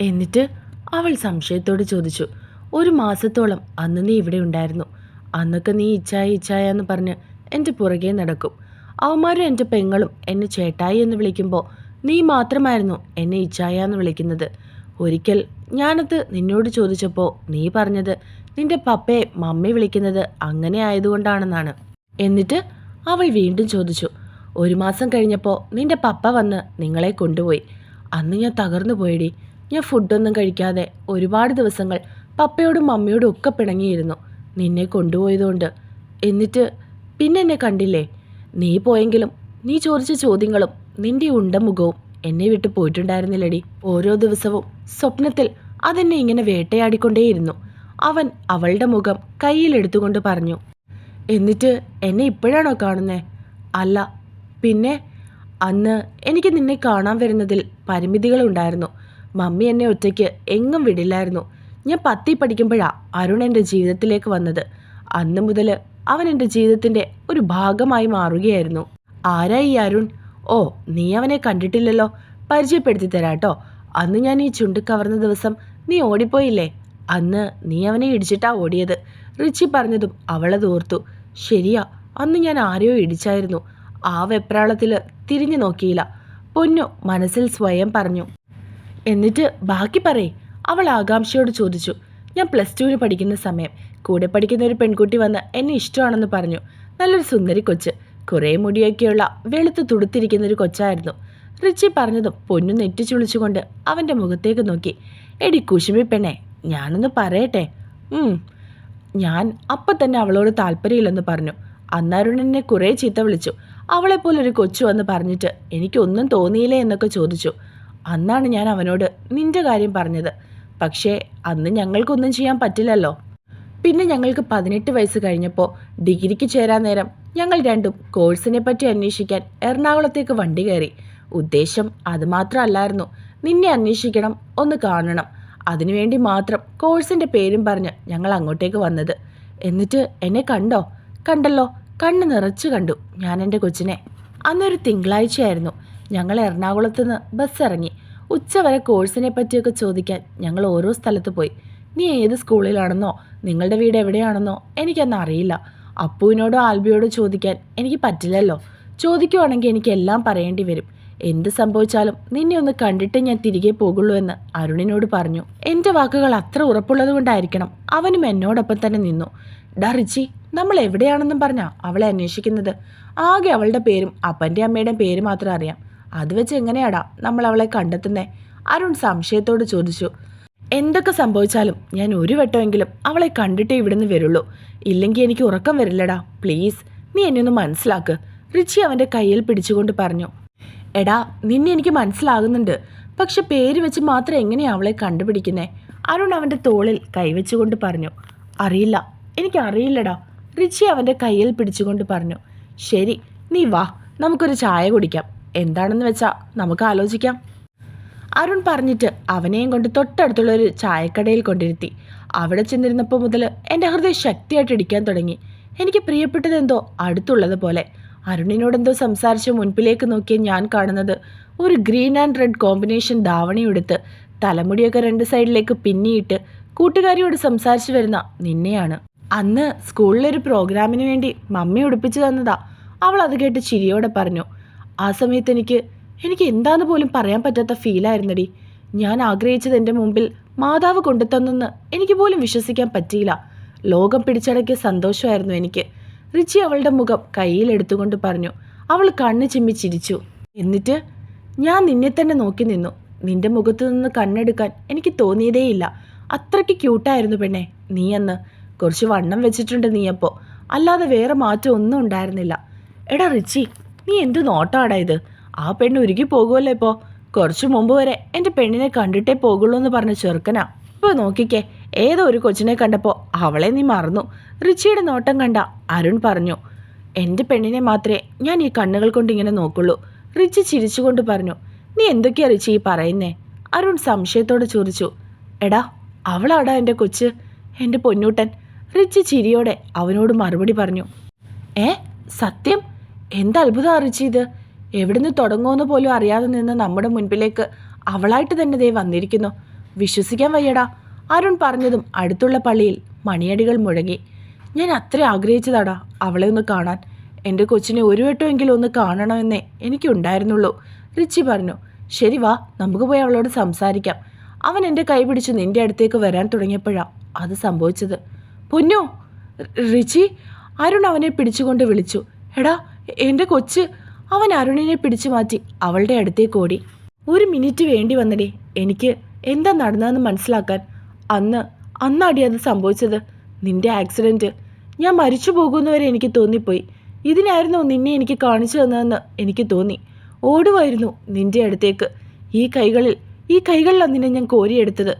എന്നിട്ട് അവൾ സംശയത്തോട് ചോദിച്ചു ഒരു മാസത്തോളം അന്ന് നീ ഇവിടെ ഉണ്ടായിരുന്നു. അന്നൊക്കെ നീ ഇച്ചായ ഇച്ചായ എന്ന് പറഞ്ഞ് എന്റെ പുറകെ നടക്കും. അവന്മാരും എന്റെ പെങ്ങളും എന്നെ ചേട്ടായി എന്ന് വിളിക്കുമ്പോൾ നീ മാത്രമായിരുന്നു എന്നെ ഇച്ചായ എന്ന് വിളിക്കുന്നത്. ഒരിക്കൽ ഞാനത് നിന്നോട് ചോദിച്ചപ്പോൾ നീ പറഞ്ഞത് നിന്റെ പപ്പയെ മമ്മി വിളിക്കുന്നത് അങ്ങനെ ആയതുകൊണ്ടാണെന്നാണ്. എന്നിട്ട് അവൾ വീണ്ടും ചോദിച്ചു ഒരു മാസം കഴിഞ്ഞപ്പോൾ നിന്റെ പപ്പ വന്ന് നിങ്ങളെ കൊണ്ടുപോയി. അന്ന് ഞാൻ തകർന്നു പോയടി. ഞാൻ ഫുഡൊന്നും കഴിക്കാതെ ഒരുപാട് ദിവസങ്ങൾ പപ്പയോടും മമ്മിയോടും ഒക്കെ പിണങ്ങിയിരുന്നു. നിന്നെ കൊണ്ടുപോയതുകൊണ്ട്. എന്നിട്ട് പിന്നെ എന്നെ കണ്ടില്ലേ? നീ പോയെങ്കിലും നീ ചോദിച്ച ചോദ്യങ്ങളും നിന്റെ ഉണ്ടമുഖവും എന്നെ വിട്ടു പോയിട്ടുണ്ടായിരുന്നില്ലടി. ഓരോ ദിവസവും സ്വപ്നത്തിൽ അതെന്നെ ഇങ്ങനെ വേട്ടയാടിക്കൊണ്ടേയിരുന്നു. അവൻ അവളുടെ മുഖം കയ്യിലെടുത്തുകൊണ്ട് പറഞ്ഞു. എന്നിട്ട് എന്നെ ഇപ്പോഴാണോ കാണുന്നേ? അല്ല പിന്നെ അന്ന് എനിക്ക് നിന്നെ കാണാൻ വരുന്നതിൽ പരിമിതികളുണ്ടായിരുന്നു. മമ്മി എന്നെ ഒറ്റയ്ക്ക് എങ്ങും വിടില്ലായിരുന്നു. ഞാൻ പത്തി പഠിക്കുമ്പോഴാണ് അരുൺ എന്റെ ജീവിതത്തിലേക്ക് വന്നത്. അന്ന് മുതൽ അവൻ എന്റെ ജീവിതത്തിന്റെ ഒരു ഭാഗമായി മാറുകയായിരുന്നു. ആരാ ഈ അരുൺ? ഓ നീ അവനെ കണ്ടിട്ടില്ലല്ലോ. പരിചയപ്പെടുത്തി തരാട്ടോ. അന്ന് ഞാൻ ഈ ചുണ്ട് കവർന്ന ദിവസം നീ ഓടിപ്പോയില്ലേ? അന്ന് നീ അവനെ ഇടിച്ചിട്ടാ ഓടിയത്. റിച്ചി പറഞ്ഞതും അവളത് ഓർത്തു. ശരിയാ അന്ന് ഞാൻ ആരെയോ ഇടിച്ചായിരുന്നു. ആ വെപ്രാളത്തിൽ തിരിഞ്ഞു നോക്കിയില്ല. പൊന്നു മനസ്സിൽ സ്വയം പറഞ്ഞു. എന്നിട്ട് ബാക്കി പറയേ. അവൾ ആകാംക്ഷയോട് ചോദിച്ചു. ഞാൻ പ്ലസ് ടുവിന് പഠിക്കുന്ന സമയം. കൂടെ പഠിക്കുന്ന ഒരു പെൺകുട്ടി വന്ന് എന്നെ ഇഷ്ടമാണെന്ന് പറഞ്ഞു. നല്ലൊരു സുന്ദരി കൊച്ച്. കുറേ മുടിയൊക്കെയുള്ള വെളുത്ത് തുടുത്തിരിക്കുന്ന ഒരു കൊച്ചായിരുന്നു. റിച്ചി പറഞ്ഞതും പൊന്നു നെറ്റിച്ചുളിച്ചുകൊണ്ട് അവന്റെ മുഖത്തേക്ക് നോക്കി. എടി കുശുമി പെണ്ണെ ഞാനൊന്ന് പറയട്ടെ? ഞാൻ അപ്പം തന്നെ അവളോട് താല്പര്യമില്ലെന്ന് പറഞ്ഞു. അന്നരുൺ എന്നെ കുറേ ചീത്ത വിളിച്ചു. അവളെപ്പോലൊരു കൊച്ചു വന്ന് പറഞ്ഞിട്ട് എനിക്കൊന്നും തോന്നിയില്ലേ എന്നൊക്കെ ചോദിച്ചു. അന്നാണ് ഞാൻ അവനോട് നിന്റെ കാര്യം പറഞ്ഞത്. പക്ഷേ അന്ന് ഞങ്ങൾക്കൊന്നും ചെയ്യാൻ പറ്റില്ലല്ലോ. പിന്നെ ഞങ്ങൾക്ക് പതിനെട്ട് വയസ്സ് കഴിഞ്ഞപ്പോൾ ഡിഗ്രിക്ക് ചേരാൻ നേരം ഞങ്ങൾ രണ്ടും കോഴ്സിനെ പറ്റി അന്വേഷിക്കാൻ എറണാകുളത്തേക്ക് വണ്ടി കയറി. ഉദ്ദേശം അതുമാത്രമല്ലായിരുന്നു നിന്നെ അന്വേഷിക്കണം ഒന്ന് കാണണം. അതിനുവേണ്ടി മാത്രം കോഴ്സിന്റെ പേരും പറഞ്ഞ് ഞങ്ങൾ അങ്ങോട്ടേക്ക് വന്നത്. എന്നിട്ട് എന്നെ കണ്ടോ? കണ്ടല്ലോ. കണ്ണ് നിറച്ച് കണ്ടു ഞാൻ എന്റെ കൊച്ചിനെ. അന്നൊരു തിങ്കളാഴ്ചയായിരുന്നു. ഞങ്ങൾ എറണാകുളത്ത് നിന്ന് ബസ് ഇറങ്ങി. ഉച്ചവരെ കോഴ്സിനെ പറ്റിയൊക്കെ ചോദിക്കാൻ ഞങ്ങൾ ഓരോ സ്ഥലത്ത് പോയി. നീ ഏത് സ്കൂളിലാണെന്നോ? നിങ്ങളുടെ വീട് എവിടെയാണെന്നോ? എനിക്കന്ന് അറിയില്ല. അപ്പുവിനോടോ ആൽബിയോടോ ചോദിക്കാൻ എനിക്ക് പറ്റില്ലല്ലോ. ചോദിക്കുവാണെങ്കിൽ എനിക്ക് എല്ലാം പറയേണ്ടി വരും. എന്ത് സംഭവിച്ചാലും നിന്നെ ഒന്ന് കണ്ടിട്ട് ഞാൻ തിരികെ പോകുള്ളൂ എന്ന് അരുണിനോട് പറഞ്ഞു. എന്റെ വാക്കുകൾ അത്ര ഉറപ്പുള്ളത് കൊണ്ടായിരിക്കണം. അവനും എന്നോടൊപ്പം തന്നെ നിന്നു. ഡാ റിച്ചി നമ്മൾ എവിടെയാണെന്നും പറഞ്ഞാ അവളെ അന്വേഷിക്കുന്നത്. ആകെ അവളുടെ പേരും അപ്പന്റെ അമ്മയുടെ പേര് മാത്രം അറിയാം. അത് വെച്ച് എങ്ങനെയാടാ നമ്മൾ അവളെ കണ്ടെത്തുന്നേ? അരുൺ സംശയത്തോട് ചോദിച്ചു. എന്തൊക്കെ സംഭവിച്ചാലും ഞാൻ ഒരു വട്ടമെങ്കിലും അവളെ കണ്ടിട്ടേ ഇവിടുന്ന് വരുള്ളൂ. ഇല്ലെങ്കിൽ എനിക്ക് ഉറക്കം വരില്ലടാ. പ്ലീസ് നീ എന്നെ ഒന്ന് മനസ്സിലാക്ക്. റിച്ചി അവന്റെ കയ്യിൽ പിടിച്ചുകൊണ്ട് പറഞ്ഞു. എടാ നിന്നെ എനിക്ക് മനസ്സിലാകുന്നുണ്ട്. പക്ഷെ പേര് വെച്ച് മാത്രം എങ്ങനെയാ അവളെ കണ്ടുപിടിക്കുന്നേ? അരുൺ അവന്റെ തോളിൽ കൈവച്ചുകൊണ്ട് പറഞ്ഞു. അറിയില്ല എനിക്ക് അറിയില്ലടാ. റിച്ചി അവന്റെ കയ്യിൽ പിടിച്ചുകൊണ്ട് പറഞ്ഞു. ശരി നീ വാ. നമുക്കൊരു ചായ കുടിക്കാം. എന്താണെന്ന് വെച്ചാൽ നമുക്ക് ആലോചിക്കാം. അരുൺ പറഞ്ഞിട്ട് അവനെയും കൊണ്ട് തൊട്ടടുത്തുള്ള ഒരു ചായക്കടയിൽ കൊണ്ടിരുത്തി. അവിടെ ചെന്നിരുന്നപ്പോൾ മുതൽ എന്റെ ഹൃദയം ശക്തിയായിട്ട് ഇടിക്കാൻ തുടങ്ങി. എനിക്ക് പ്രിയപ്പെട്ടതെന്തോ അടുത്തുള്ളത് പോലെ. അരുണിനോടെന്തോ സംസാരിച്ച് മുൻപിലേക്ക് നോക്കിയ ഞാൻ കാണുന്നത് ഒരു ഗ്രീൻ ആൻഡ് റെഡ് കോമ്പിനേഷൻ ധാവണിയെടുത്ത് തലമുടിയൊക്കെ രണ്ട് സൈഡിലേക്ക് പിന്നിയിട്ട് കൂട്ടുകാരിയോട് സംസാരിച്ചു വരുന്ന നിന്നെയാണ്. അന്ന് സ്കൂളിലൊരു പ്രോഗ്രാമിന് വേണ്ടി മമ്മി ഉടുപ്പിച്ചു തന്നതാ. അവൾ അത് കേട്ട് ചിരിയോടെ പറഞ്ഞു. ആ സമയത്ത് എനിക്ക് എനിക്ക് എന്താന്ന് പോലും പറയാൻ പറ്റാത്ത ഫീലായിരുന്നടി ഞാൻ ആഗ്രഹിച്ചത് എന്റെ മുമ്പിൽ മാതാവ് കൊണ്ടുതന്നെന്ന് എനിക്ക് പോലും വിശ്വസിക്കാൻ പറ്റിയില്ല. ലോകം പിടിച്ചടക്കിയ സന്തോഷമായിരുന്നു എനിക്ക്. റിച്ചി അവളുടെ മുഖം കയ്യിലെടുത്തുകൊണ്ട് പറഞ്ഞു അവൾ കണ്ണ് ചിമ്മി ചിരിച്ചു. എന്നിട്ട് ഞാൻ നിന്നെ തന്നെ നോക്കി നിന്നു. നിന്റെ മുഖത്തു നിന്ന് കണ്ണെടുക്കാൻ എനിക്ക് തോന്നിയതേയില്ല. അത്രയ്ക്ക് ക്യൂട്ടായിരുന്നു പെണ്ണെ നീ അന്ന്. കുറച്ച് വണ്ണം വെച്ചിട്ടുണ്ട് നീ അപ്പോൾ അല്ലാതെ വേറെ മാറ്റം ഒന്നും ഉണ്ടായിരുന്നില്ല. എടാ റിച്ചി നീ എന്ത് നോട്ടാടാ ഇത്? ആ പെണ്ണ് ഉരുകി പോകുമല്ലോ ഇപ്പോൾ കുറച്ച് മുമ്പ് വരെ എന്റെ പെണ്ണിനെ കണ്ടിട്ടേ പോകുള്ളൂ എന്ന് പറഞ്ഞ ചെറുക്കനാ. ഇപ്പോൾ നോക്കിക്കേ ഏതോ ഒരു കൊച്ചിനെ കണ്ടപ്പോൾ അവളെ നീ മറന്നു. റിച്ചിയുടെ നോട്ടം കണ്ട അരുൺ പറഞ്ഞു എന്റെ പെണ്ണിനെ മാത്രമേ ഞാൻ ഈ കണ്ണുകൾ കൊണ്ട് ഇങ്ങനെ നോക്കുള്ളൂ. റിച്ചി ചിരിച്ചുകൊണ്ട് പറഞ്ഞു നീ എന്തൊക്കെയാ റിച്ചി ഈ പറയുന്നേ? അരുൺ സംശയത്തോടെ ചോദിച്ചു എടാ അവളാടാ എന്റെ കൊച്ച്? എന്റെ പൊന്നൂട്ടൻ? റിച്ചി ചിരിയോടെ അവനോട് മറുപടി പറഞ്ഞു ഏ സത്യം? എന്ത് അത്ഭുതം അറിയിച്ചു ഇത്? എവിടുന്ന് തുടങ്ങുമെന്ന് പോലും അറിയാതെ നിന്ന് നമ്മുടെ മുൻപിലേക്ക് അവളായിട്ട് തന്നെ ദേ വന്നിരിക്കുന്നു. വിശ്വസിക്കാൻ വയ്യടാ. അരുൺ പറഞ്ഞതും അടുത്തുള്ള പള്ളിയിൽ മണിയടികൾ മുഴങ്ങി. ഞാൻ അത്ര ആഗ്രഹിച്ചതാടാ അവളെ ഒന്ന് കാണാൻ. എന്റെ കൊച്ചിനെ ഒരു വട്ടമെങ്കിലും ഒന്ന് കാണണമെന്നേ എനിക്കുണ്ടായിരുന്നുള്ളൂ. റിച്ചി പറഞ്ഞു ശരി വാ നമുക്ക് പോയി അവളോട് സംസാരിക്കാം. അവൻ എന്റെ കൈ പിടിച്ച് നിന്റെ അടുത്തേക്ക് വരാൻ തുടങ്ങിയപ്പോഴാണ് അത് സംഭവിച്ചത്. പൊന്നു റിച്ചി? അരുൺ അവനെ പിടിച്ചുകൊണ്ട് വിളിച്ചു. എടാ എന്റെ കൊച്ച് അവൻ അരുണിനെ പിടിച്ചു മാറ്റി അവളുടെ അടുത്തേക്ക് ഓടി. ഒരു മിനിറ്റ് വേണ്ടി വന്നടി. എനിക്ക് എന്താ നടന്നതെന്ന് മനസ്സിലാക്കാൻ. അന്ന് അന്നാടി അത് സംഭവിച്ചത്. നിന്റെ ആക്സിഡന്റ് ഞാൻ മരിച്ചു പോകുന്നവരെ എനിക്ക് തോന്നിപ്പോയി. ഇതിനായിരുന്നു നിന്നെ എനിക്ക് കാണിച്ചു തന്നതെന്ന് എനിക്ക് തോന്നി. ഓടുമായിരുന്നു നിന്റെ അടുത്തേക്ക്. ഈ കൈകളിൽ ഈ കൈകളിലാണ് നിന്നെ ഞാൻ കോരിയെടുത്തത്.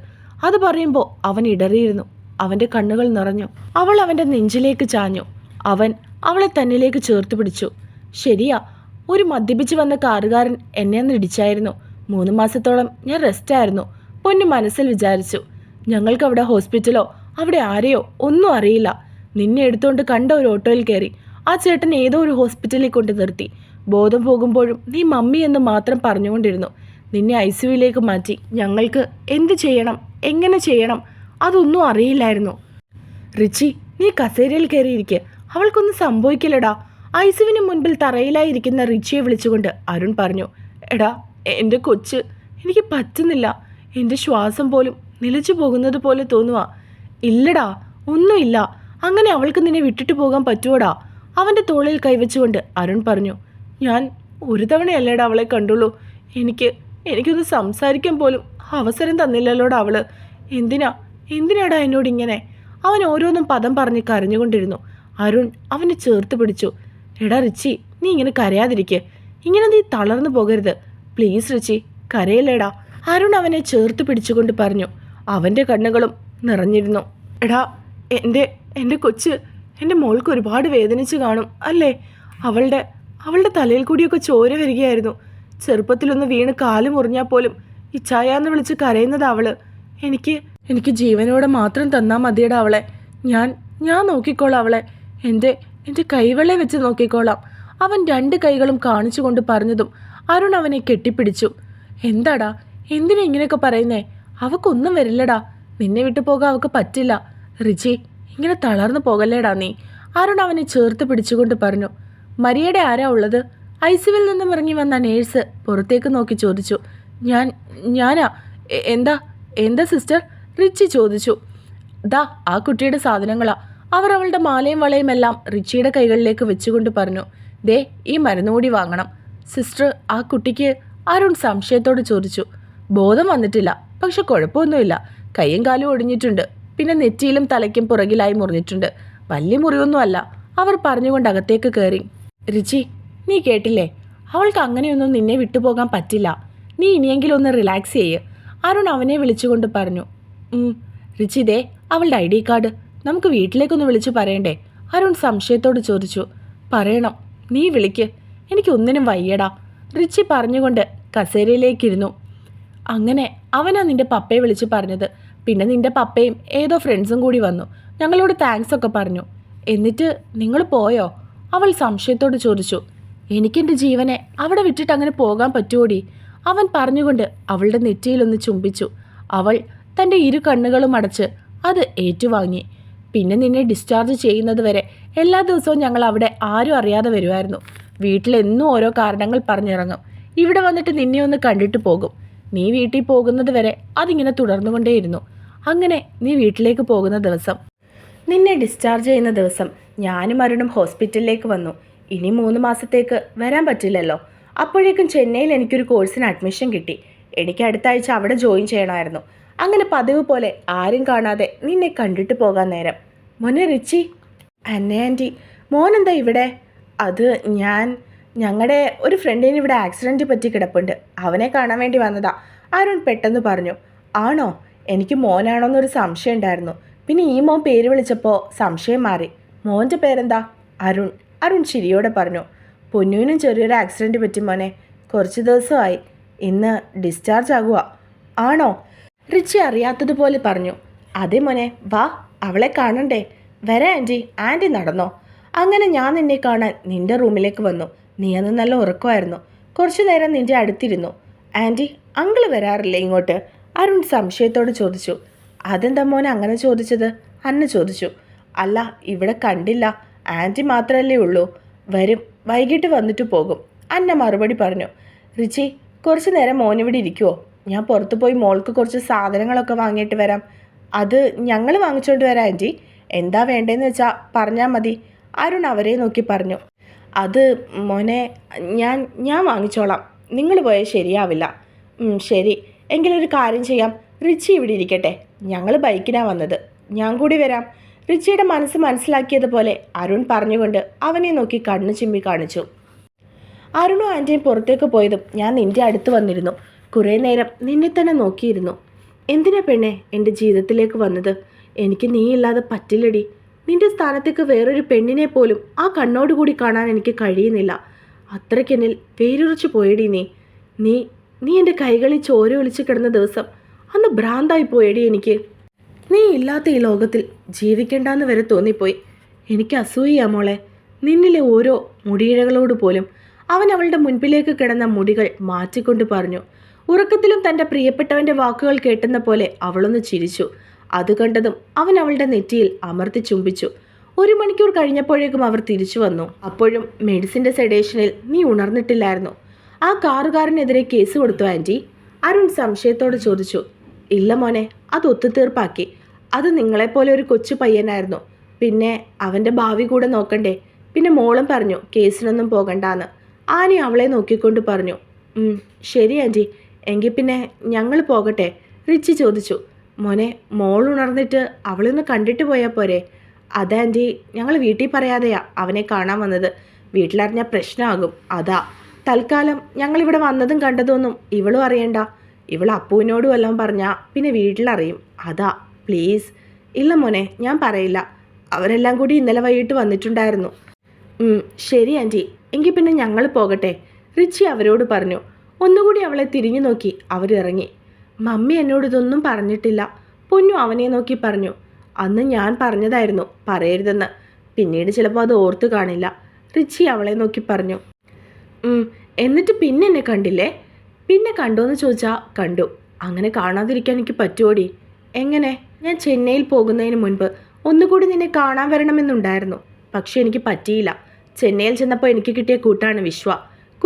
അത് പറയുമ്പോൾ അവൻ ഇടറിയിരുന്നു. അവന്റെ കണ്ണുകൾ നിറഞ്ഞു. അവൾ അവന്റെ നെഞ്ചിലേക്ക് ചാഞ്ഞു. അവൻ അവളെ തന്നിലേക്ക് ചേർത്ത് പിടിച്ചു. ശരിയാ ഒരു മദ്യപിച്ച് വന്ന കാറുകാരൻ എന്നെ അന്ന് ഇടിച്ചായിരുന്നു. മൂന്ന് മാസത്തോളം ഞാൻ റെസ്റ്റ് ആയിരുന്നു. പൊന്നു മനസ്സിൽ വിചാരിച്ചു. ഞങ്ങൾക്ക് അവിടെ ഹോസ്പിറ്റലോ അവിടെ ആരെയോ ഒന്നും അറിയില്ല. നിന്നെ എടുത്തുകൊണ്ട് കണ്ട ഒരു ഓട്ടോയിൽ കയറി ആ ചേട്ടൻ ഏതോ ഒരു ഹോസ്പിറ്റലിൽ കൊണ്ട് നിർത്തി. ബോധം പോകുമ്പോഴും നീ മമ്മി എന്ന് മാത്രം പറഞ്ഞുകൊണ്ടിരുന്നു. നിന്നെ ഐ സിയുയിലേക്ക് മാറ്റി ഞങ്ങൾക്ക് എന്ത് ചെയ്യണം എങ്ങനെ ചെയ്യണം അതൊന്നും അറിയില്ലായിരുന്നു. റിച്ചി നീ കസേരയിൽ കയറിയിരിക്കെ. അവൾക്കൊന്നും സംഭവിക്കില്ലടാ. ഐസുവിന് മുൻപിൽ തറയിലായിരിക്കുന്ന റിച്ചിയെ വിളിച്ചുകൊണ്ട് അരുൺ പറഞ്ഞു എടാ എന്റെ കൊച്ച് എനിക്ക് പറ്റുന്നില്ല. എന്റെ ശ്വാസം പോലും നിലച്ചു പോകുന്നത് പോലെ തോന്നുക ഇല്ലടാ ഒന്നുമില്ല. അങ്ങനെ അവൾക്ക് നിന്നെ വിട്ടിട്ട് പോകാൻ പറ്റുമോടാ അവന്റെ തോളിൽ കൈവച്ചുകൊണ്ട് അരുൺ പറഞ്ഞു ഞാൻ ഒരു തവണയല്ലേടാ അവളെ കണ്ടുള്ളൂ. എനിക്ക് എനിക്കൊന്ന് സംസാരിക്കാൻ പോലും അവസരം തന്നില്ലല്ലോടാ അവൾ. എന്തിനാ എന്തിനാടാ എന്നോട് ഇങ്ങനെ? അവൻ ഓരോന്നും പദം പറഞ്ഞ് കരഞ്ഞുകൊണ്ടിരുന്നു. അരുൺ അവനെ ചേർത്ത് പിടിച്ചു. എടാ റിച്ചി നീ ഇങ്ങനെ കരയാതിരിക്കെ. ഇങ്ങനെ നീ തളർന്നു പോകരുത്. Please Ritchie കരയല്ലേടാ. അരുൺ അവനെ ചേർത്ത് പിടിച്ചുകൊണ്ട് പറഞ്ഞു. അവന്റെ കണ്ണുകളും നിറഞ്ഞിരുന്നു. എടാ എന്റെ എന്റെ കൊച്ച് എന്റെ മോൾക്ക് ഒരുപാട് വേദനിച്ച് കാണും അല്ലേ? അവളുടെ അവളുടെ തലയിൽ കൂടിയൊക്കെ ചോര വരികയായിരുന്നു. ചെറുപ്പത്തിലൊന്ന് വീണ് കാൽ മുറിഞ്ഞാൽ പോലും ഇച്ചായാന്ന് വിളിച്ച് കരയുന്നത് അവൾ. എനിക്ക് എനിക്ക് ജീവനോടെ മാത്രം തന്നാൽ മതിയുടെ അവളെ. ഞാൻ ഞാൻ നോക്കിക്കോളാം അവളെ. എന്റെ എന്റെ കൈവെള്ളെ വെച്ച് നോക്കിക്കോളാം. അവൻ രണ്ട് കൈകളും കാണിച്ചുകൊണ്ട് പറഞ്ഞതും അരുൺ അവനെ കെട്ടിപ്പിടിച്ചു. എന്താടാ എന്തിനാ ഇങ്ങനെയൊക്കെ പറയുന്നേ? അവക്കൊന്നും വരില്ലടാ. നിന്നെ വിട്ടു പോകാൻ അവൾക്ക് പറ്റില്ല. റിജി ഇങ്ങനെ തളർന്നു പോകല്ലേടാ നീ? അരുൺ അവനെ ചേർത്ത് പിടിച്ചുകൊണ്ട് പറഞ്ഞു. മരിയയുടെ ആരാ ഉള്ളത്? ഐസിവിൽ നിന്നും ഇറങ്ങി വന്ന നേഴ്സ് പുറത്തേക്ക് നോക്കി ചോദിച്ചു. ഞാൻ ഞാനാ? എന്താ എന്താ സിസ്റ്റർ? റിച്ചി ചോദിച്ചു. ദാ ആ കുട്ടിയുടെ സാധനങ്ങളാ. അവർ അവളുടെ മാലയും വളയും എല്ലാം റിച്ചിയുടെ കൈകളിലേക്ക് വെച്ചുകൊണ്ട് പറഞ്ഞു ദേ ഈ മരുന്ന് കൂടി വാങ്ങണം. സിസ്റ്റർ ആ കുട്ടിക്ക് അരുൺ സംശയത്തോട് ചോദിച്ചു ബോധം വന്നിട്ടില്ല പക്ഷെ കുഴപ്പമൊന്നുമില്ല. കൈയും കാലും ഒടിഞ്ഞിട്ടുണ്ട് പിന്നെ നെറ്റിയിലും തലയ്ക്കും പുറകിലായി മുറിഞ്ഞിട്ടുണ്ട്. വലിയ മുറിവൊന്നുമല്ല. അവർ പറഞ്ഞുകൊണ്ട് അകത്തേക്ക് കയറി രുചി നീ കേട്ടില്ലേ? അവൾക്ക് അങ്ങനെയൊന്നും നിന്നെ വിട്ടുപോകാൻ പറ്റില്ല. നീ ഇനിയെങ്കിലും ഒന്ന് റിലാക്സ് ചെയ്യ്. അരുൺ അവനെ വിളിച്ചുകൊണ്ട് പറഞ്ഞു "ഉം, റിച്ചി ദേ അവളുടെ ഐ ഡി കാർഡ് നമുക്ക് വീട്ടിലേക്കൊന്ന് വിളിച്ചു പറയണ്ടേ? അരുൺ സംശയത്തോട് ചോദിച്ചു. പറയണം. നീ വിളിക്ക്. എനിക്കൊന്നിനും വയ്യടാ. റിച്ചി പറഞ്ഞുകൊണ്ട് കസേരയിലേക്കിരുന്നു. അങ്ങനെ അവനാ നിന്റെ പപ്പയെ വിളിച്ച് പറഞ്ഞത്. പിന്നെ നിന്റെ പപ്പയും ഏതോ ഫ്രണ്ട്സും കൂടി വന്നു. ഞങ്ങളോട് താങ്ക്സ് ഒക്കെ പറഞ്ഞു. എന്നിട്ട് നിങ്ങൾ പോയോ? അവൾ സംശയത്തോട് ചോദിച്ചു. എനിക്കെന്റെ ജീവനെ അവിടെ വിട്ടിട്ട് അങ്ങനെ പോകാൻ പറ്റുമോടി അവൻ പറഞ്ഞുകൊണ്ട് അവളുടെ നെറ്റിയിലൊന്ന് ചുംബിച്ചു. അവൾ തന്റെ ഇരു കണ്ണുകളും അടച്ച് അത് ഏറ്റുവാങ്ങി. പിന്നെ നിന്നെ ഡിസ്ചാർജ് ചെയ്യുന്നത് വരെ എല്ലാ ദിവസവും ഞങ്ങൾ അവിടെ ആരും അറിയാതെ വരുമായിരുന്നു. വീട്ടിലെന്നും ഓരോ കാരണങ്ങൾ പറഞ്ഞിറങ്ങും. ഇവിടെ വന്നിട്ട് നിന്നെ ഒന്ന് കണ്ടിട്ട് പോകും. നീ വീട്ടിൽ പോകുന്നത് വരെ അതിങ്ങനെ തുടർന്നുകൊണ്ടേയിരുന്നു. അങ്ങനെ നീ വീട്ടിലേക്ക് പോകുന്ന ദിവസം നിന്നെ ഡിസ്ചാർജ് ചെയ്യുന്ന ദിവസം ഞാനും അരുണും ഹോസ്പിറ്റലിലേക്ക് വന്നു. ഇനി മൂന്ന് മാസത്തേക്ക് വരാൻ പറ്റില്ലല്ലോ. അപ്പോഴേക്കും ചെന്നൈയിൽ എനിക്കൊരു കോഴ്സിന് അഡ്മിഷൻ കിട്ടി. എനിക്ക് അടുത്ത ആഴ്ച അവിടെ ജോയിൻ ചെയ്യണമായിരുന്നു. അങ്ങനെ പതിവ് പോലെ ആരും കാണാതെ നിന്നെ കണ്ടിട്ട് പോകാൻ നേരം. മോനെ റിച്ചി. അന്നെ ആന്റി മോനെന്താ ഇവിടെ? അത് ഞാൻ ഞങ്ങളുടെ ഒരു ഫ്രണ്ടിന് ഇവിടെ ആക്സിഡന്റ് പറ്റി കിടപ്പുണ്ട്. അവനെ കാണാൻ വേണ്ടി വന്നതാ. അരുൺ പെട്ടെന്ന് പറഞ്ഞു ആണോ? എനിക്ക് മോനാണോ എന്നൊരു സംശയം ഉണ്ടായിരുന്നു. പിന്നെ ഈ മോൻ പേര് വിളിച്ചപ്പോൾ സംശയം മാറി. മോന്റെ പേരെന്താ? അരുൺ അരുൺ ചിരിയോടെ പറഞ്ഞു പൊന്നുവിനും ചെറിയൊരു ആക്സിഡന്റ് പറ്റി മോനെ. കുറച്ച് ദിവസമായി. ഇന്ന് ഡിസ്ചാർജ് ആകുക ആണോ? റിച്ചി അറിയാത്തതുപോലെ പറഞ്ഞു അതെ മോനെ വാ അവളെ കാണണ്ടേ? വരാ ആന്റി ആന്റി നടന്നോ? അങ്ങനെ ഞാൻ നിന്നെ കാണാൻ നിന്റെ റൂമിലേക്ക് വന്നു. നീ അന്ന് നല്ല ഉറക്കമായിരുന്നു. കുറച്ചു നേരം നിന്റെ അടുത്തിരുന്നു. ആന്റി അങ്കിൾ വരാറില്ലേ ഇങ്ങോട്ട്? അരുൺ സംശയത്തോട് ചോദിച്ചു. അതെന്താ മോനെ അങ്ങനെ ചോദിച്ചത്? അന്ന ചോദിച്ചു. അല്ല ഇവിടെ കണ്ടില്ല. ആന്റി മാത്രമല്ലേ ഉള്ളൂ. വരും വൈകിട്ട് വന്നിട്ട് പോകും. അന്ന മറുപടി പറഞ്ഞു. റിച്ചി കുറച്ചു നേരം മോനിവിടെ ഇരിക്കുമോ ഞാൻ പുറത്ത് പോയി മോൾക്ക് കുറച്ച് സാധനങ്ങളൊക്കെ വാങ്ങിയിട്ട് വരാം. അത് ഞങ്ങൾ വാങ്ങിച്ചുകൊണ്ട് വരാം ആന്റി. എന്താ വേണ്ടതെന്ന് വെച്ചാൽ പറഞ്ഞാൽ മതി. അരുൺ അവരെ നോക്കി പറഞ്ഞു. അത് മോനെ ഞാൻ ഞാൻ വാങ്ങിച്ചോളാം. നിങ്ങൾ പോയാൽ ശരിയാവില്ല. ശരി. എങ്കിലൊരു കാര്യം ചെയ്യാം. റിച്ചി ഇവിടെ ഇരിക്കട്ടെ. ഞങ്ങൾ ബൈക്കിനാണ് വന്നത്. ഞാൻ കൂടി വരാം. റിച്ചിയുടെ മനസ്സ് മനസ്സിലാക്കിയതുപോലെ അരുൺ പറഞ്ഞുകൊണ്ട് അവനെ നോക്കി കണ്ണു ചിമ്മി കാണിച്ചു. അരുണും ആന്റിയും പുറത്തേക്ക് പോയതും ഞാൻ നിന്റെ അടുത്ത് വന്നിരുന്നു. കുറേ നേരം നിന്നെ തന്നെ നോക്കിയിരുന്നു. എന്തിനാ പെണ്ണെ എന്റെ ജീവിതത്തിലേക്ക് വന്നത്? എനിക്ക് നീയില്ലാതെ പറ്റില്ലടി. നിന്റെ സ്ഥാനത്തേക്ക് വേറൊരു പെണ്ണിനെ പോലും ആ കണ്ണോടുകൂടി കാണാൻ എനിക്ക് കഴിയുന്നില്ല. അത്രയ്ക്കെന്നിൽ വേരുറച്ചു പോയടി നീ. നീ നീ എന്റെ കൈകളിൽ ചോര ഒലിച്ചു കിടന്ന ദിവസം അന്ന് ഭ്രാന്തായി പോയടി എനിക്ക്. നീ ഇല്ലാത്ത ഈ ലോകത്തിൽ ജീവിക്കണ്ടെന്ന് വരെ തോന്നിപ്പോയി. എനിക്ക് അസൂയ മോളെ. നിന്നിലെ ഓരോ മുടിയിഴകളോട് പോലും അവൻ അവളുടെ മുൻപിലേക്ക് കിടന്ന മുടികൾ മാറ്റിക്കൊണ്ട് പറഞ്ഞു. ഉറക്കത്തിലും തന്റെ പ്രിയപ്പെട്ടവന്റെ വാക്കുകൾ കേട്ടെന്ന പോലെ അവളൊന്ന് ചിരിച്ചു. അത് കണ്ടതും അവൻ അവളുടെ നെറ്റിയിൽ അമർത്തി ചുംബിച്ചു. ഒരു മണിക്കൂർ കഴിഞ്ഞപ്പോഴേക്കും അവർ തിരിച്ചു വന്നു. അപ്പോഴും മെഡിസിന്റെ സെഡേഷനിൽ നീ ഉണർന്നിട്ടില്ലായിരുന്നു. ആ കാറുകാരനെതിരെ കേസ് കൊടുത്തു ആന്റി അരുൺ സംശയത്തോട് ചോദിച്ചു ഇല്ല മോനെ അത് ഒത്തുതീർപ്പാക്കി. അത് നിങ്ങളെപ്പോലെ ഒരു കൊച്ചു പയ്യനായിരുന്നു. പിന്നെ അവന്റെ ഭാവി കൂടെ നോക്കണ്ടേ? പിന്നെ മോളും പറഞ്ഞു കേസിനൊന്നും പോകണ്ടാന്ന്. ആനി അവളെ നോക്കിക്കൊണ്ട് പറഞ്ഞു ശരി ആന്റി എങ്കിൽ പിന്നെ ഞങ്ങൾ പോകട്ടെ? റിച്ചി ചോദിച്ചു. മോനെ മോൾ ഉണർന്നിട്ട് അവളൊന്ന് കണ്ടിട്ട് പോയാൽ പോരെ. അതാ ആന്റി ഞങ്ങൾ വീട്ടിൽ പറയാതെയാ അവനെ കാണാൻ വന്നത്. വീട്ടിലറിഞ്ഞാൽ പ്രശ്നമാകും അതാ. തൽക്കാലം ഞങ്ങളിവിടെ വന്നതും കണ്ടതൊന്നും ഇവളും അറിയണ്ട. ഇവൾ അപ്പുവിനോടും എല്ലാം പറഞ്ഞാൽ പിന്നെ വീട്ടിലറിയും. അതാ. പ്ലീസ്. ഇല്ല മോനെ ഞാൻ പറയില്ല. അവരെല്ലാം കൂടി ഇന്നലെ വൈകിട്ട് വന്നിട്ടുണ്ടായിരുന്നു. ശരി ആന്റി. എങ്കിൽ പിന്നെ ഞങ്ങൾ പോകട്ടെ? റിച്ചി അവരോട് പറഞ്ഞു. ഒന്നുകൂടി അവളെ തിരിഞ്ഞു നോക്കി. അവരിറങ്ങി. മമ്മി എന്നോട് ഇതൊന്നും പറഞ്ഞിട്ടില്ല. പൊന്നു അവനെ നോക്കി പറഞ്ഞു. അന്ന് ഞാൻ പറഞ്ഞതായിരുന്നു പറയരുതെന്ന്. പിന്നീട് ചിലപ്പോൾ അത് ഓർത്തു കാണില്ല. റിച്ചി അവളെ നോക്കി പറഞ്ഞു. എന്നിട്ട് പിന്നെ എന്നെ കണ്ടില്ലേ? പിന്നെ കണ്ടോ എന്ന് ചോദിച്ചാൽ കണ്ടു. അങ്ങനെ കാണാതിരിക്കാൻ എനിക്ക് പറ്റുമോടി എങ്ങനെ? ഞാൻ ചെന്നൈയിൽ പോകുന്നതിന് മുൻപ് ഒന്നുകൂടി നിന്നെ കാണാൻ വരണമെന്നുണ്ടായിരുന്നു. പക്ഷേ എനിക്ക് പറ്റിയില്ല. ചെന്നൈയിൽ ചെന്നപ്പോൾ എനിക്ക് കിട്ടിയ കൂട്ടാണ് വിശ്വ.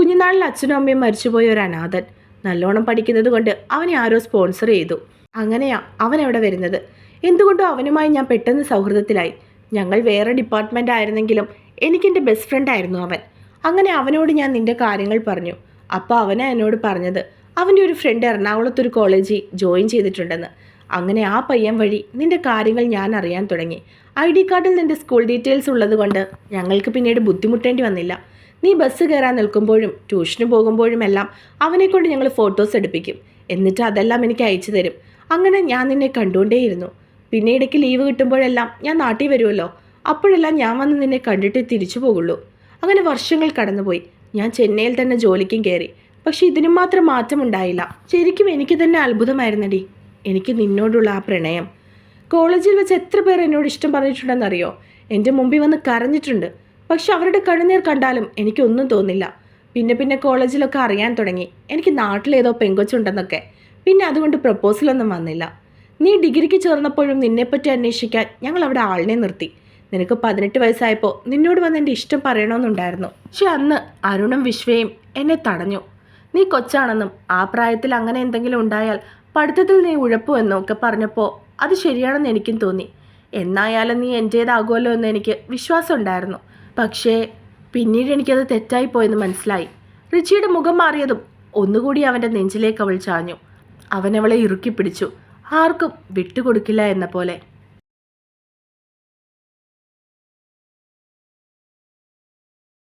കുഞ്ഞുനാളിൽ അച്ഛനും അമ്മയും മരിച്ചുപോയ ഒരു അനാഥൻ. നല്ലോണം പഠിക്കുന്നത് കൊണ്ട് അവനെ ആരോ സ്പോൺസർ ചെയ്തു. അങ്ങനെയാ അവൻ അവിടെ വരുന്നത്? എന്തുകൊണ്ടോ അവനുമായി ഞാൻ പെട്ടെന്ന് സൗഹൃദത്തിലായി. ഞങ്ങൾ വേറെ ഡിപ്പാർട്ട്മെന്റ് ആയിരുന്നെങ്കിലും എനിക്കെന്റെ ബെസ്റ്റ് ഫ്രണ്ട് ആയിരുന്നു അവൻ. അങ്ങനെ അവനോട് ഞാൻ നിന്റെ കാര്യങ്ങൾ പറഞ്ഞു. അപ്പോൾ അവനെ എന്നോട് പറഞ്ഞത് അവന്റെ ഒരു ഫ്രണ്ട് എറണാകുളത്തൊരു കോളേജിൽ ജോയിൻ ചെയ്തിട്ടുണ്ടെന്ന്. അങ്ങനെ ആ പയ്യൻ വഴി നിന്റെ കാര്യങ്ങൾ ഞാൻ അറിയാൻ തുടങ്ങി. ഐ ഡി കാർഡിൽ നിന്റെ സ്കൂൾ ഡീറ്റെയിൽസ് ഉള്ളത് കൊണ്ട് ഞങ്ങൾക്ക് പിന്നീട് ബുദ്ധിമുട്ടേണ്ടി വന്നില്ല. നീ ബസ് കയറാൻ നിൽക്കുമ്പോഴും ട്യൂഷന് പോകുമ്പോഴും എല്ലാം അവനെക്കൊണ്ട് ഞങ്ങൾ ഫോട്ടോസ് എടുപ്പിക്കും. എന്നിട്ട് അതെല്ലാം എനിക്ക് അയച്ചു തരും. അങ്ങനെ ഞാൻ നിന്നെ കണ്ടുകൊണ്ടേയിരുന്നു. പിന്നെ ഇടയ്ക്ക് ലീവ് കിട്ടുമ്പോഴെല്ലാം ഞാൻ നാട്ടിൽ വരുമല്ലോ. അപ്പോഴെല്ലാം ഞാൻ വന്ന് നിന്നെ കണ്ടിട്ട് തിരിച്ചു പോകുള്ളൂ. അങ്ങനെ വർഷങ്ങൾ കടന്നുപോയി. ഞാൻ ചെന്നൈയിൽ തന്നെ ജോലിക്കും കയറി. പക്ഷെ ഇതിനും മാത്രം മാറ്റമുണ്ടായില്ല ശരിക്കും എനിക്ക് തന്നെ അത്ഭുതമായിരുന്നടി. എനിക്ക് നിന്നോടുള്ള ആ പ്രണയം. കോളേജിൽ വെച്ച് എത്ര പേർ എന്നോട് ഇഷ്ടം പറഞ്ഞിട്ടുണ്ടെന്നറിയോ? എന്റെ മുമ്പിൽ വന്ന് കരഞ്ഞിട്ടുണ്ട്. പക്ഷെ അവരുടെ കണ്ണുനീർ കണ്ടാലും എനിക്കൊന്നും തോന്നില്ല. പിന്നെ പിന്നെ കോളേജിലൊക്കെ അറിയാൻ തുടങ്ങി. എനിക്ക് നാട്ടിലേതോ പെങ്കൊച്ചുണ്ടെന്നൊക്കെ. പിന്നെ അതുകൊണ്ട് പ്രപ്പോസലൊന്നും വന്നില്ല. നീ ഡിഗ്രിക്ക് ചേർന്നപ്പോഴും നിന്നെപ്പറ്റി അന്വേഷിക്കാൻ ഞങ്ങൾ അവിടെ ആളിനെ നിർത്തി. നിനക്ക് പതിനെട്ട് വയസ്സായപ്പോൾ നിന്നോട് വന്ന് എന്റെ ഇഷ്ടം പറയണമെന്നുണ്ടായിരുന്നു പക്ഷെ അന്ന് അരുണും വിശ്വയും എന്നെ തടഞ്ഞു. നീ കൊച്ചാണെന്നും ആ പ്രായത്തിൽ അങ്ങനെ എന്തെങ്കിലും ഉണ്ടായാൽ പഠിത്തത്തിൽ നീ ഉഴപ്പുമെന്നും ഒക്കെ പറഞ്ഞപ്പോൾ അത് ശരിയാണെന്ന് എനിക്കും തോന്നി. എന്നായാലും നീ എന്റേതാകുമല്ലോ എന്ന് എനിക്ക് വിശ്വാസം ഉണ്ടായിരുന്നു പക്ഷേ പിന്നീട് എനിക്കത് തെറ്റായിപ്പോയെന്ന് മനസ്സിലായി. റിച്ചിയുടെ മുഖം മാറിയതും ഒന്നുകൂടി അവന്റെ നെഞ്ചിലേക്ക് അവൾ ചാഞ്ഞു. അവനവളെ ഇറുക്കി പിടിച്ചു. ആർക്കും വിട്ടുകൊടുക്കില്ല എന്ന പോലെ.